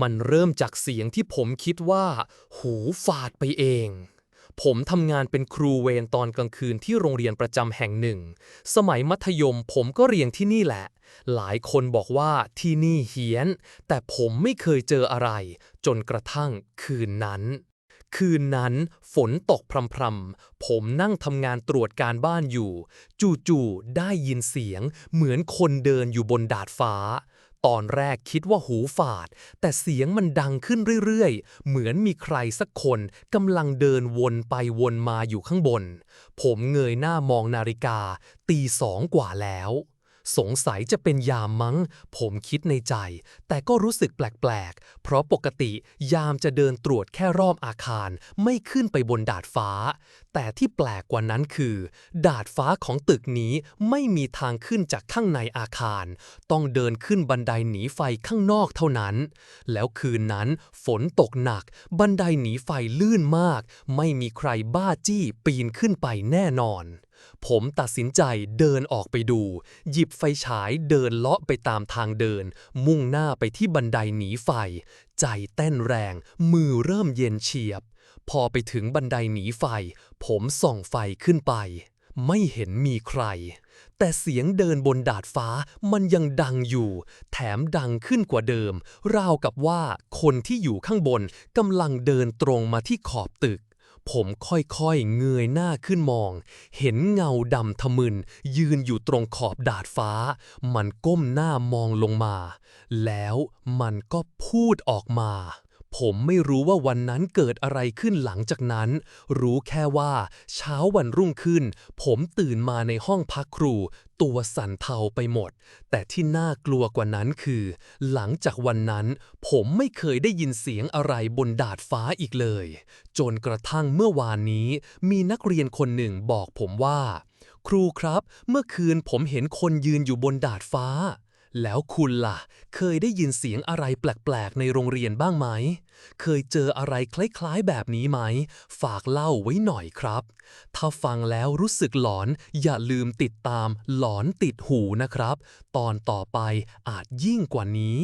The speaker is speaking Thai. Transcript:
มันเริ่มจากเสียงที่ผมคิดว่า หูฝาดไปเอง ผมทำงานเป็นครูเวรตอนกลางคืนที่โรงเรียนประจำแห่งหนึ่ง สมัยมัธยมผมก็เรียนที่นี่แหละ หลายคนบอกว่าที่นี่เฮี้ยน แต่ผมไม่เคยเจออะไร จนกระทั่งคืนนั้นคืนนั้นฝนตกพรำๆ ผมนั่งทำงานตรวจการบ้านอยู่ จู่ๆ ได้ยินเสียงเหมือนคนเดินอยู่บนดาดฟ้า ตอนแรกคิดว่าหูฝาด แต่เสียงมันดังขึ้นเรื่อยๆ เหมือนมีใครสักคนกำลังเดินวนไปวนมาอยู่ข้างบน ผมเงยหน้ามองนาฬิกา ตีสองกว่าแล้ว สงสัยจะเป็นยามมั้ง ผมคิดในใจ แต่ก็รู้สึกแปลกๆ เพราะปกติยามจะเดินตรวจแค่รอบอาคารไม่ขึ้นไปบนดาดฟ้า แต่ที่แปลกกว่านั้นคือ ดาดฟ้าของตึกนี้ไม่มีทางขึ้นจากข้างในอาคาร ต้องเดินขึ้นบันไดหนีไฟข้างนอกเท่านั้น แล้วคืนนั้นฝนตกหนัก บันไดหนีไฟลื่นมาก ไม่มีใครบ้าจี้ปีนขึ้นไปแน่นอน ผมตัดสินใจเดินออกไปดู หยิบไฟฉายเดินเลาะไปตามทางเดิน มุ่งหน้าไปที่บันไดหนีไฟ ใจเต้นแรง มือเริ่มเย็นเฉียบ พอไปถึงบันไดหนีไฟ ผมส่องไฟขึ้นไป ไม่เห็นมีใคร แต่เสียงเดินบนดาดฟ้ามันยังดังอยู่ แถมดังขึ้นกว่าเดิม ราวกับว่าคนที่อยู่ข้างบนกำลังเดินตรงมาที่ขอบตึก ผมค่อยๆ เงยหน้าขึ้นมอง เห็นเงาดำทะมึน ยืนอยู่ตรงขอบดาดฟ้า มันก้มหน้ามองลงมา แล้วมันก็พูดออกมา ผมไม่รู้ว่าวันนั้นเกิดอะไรขึ้นหลังจากนั้น รู้แค่ว่า เช้าวันรุ่งขึ้น ผมตื่นมาในห้องพักครู ตัวสั่นเทาไปหมด แต่ที่น่ากลัวกว่านั้นคือ หลังจากวันนั้น ผมไม่เคยได้ยินเสียงอะไรบนดาดฟ้าอีกเลย จนกระทั่งเมื่อวานนี้ มีนักเรียนคนหนึ่งบอกผมว่า ครูครับ เมื่อคืนผมเห็นคนยืนอยู่บนดาดฟ้า แล้วคุณล่ะ เคยได้ยินเสียงอะไรแปลก ๆ ในโรงเรียนบ้างไหม เคยเจออะไรคล้าย ๆ แบบนี้ไหม ฝากเล่าไว้หน่อยครับ ถ้าฟังแล้วรู้สึกหลอน อย่าลืมติดตามหลอนติดหูนะครับ ตอนต่อไปอาจยิ่งกว่านี้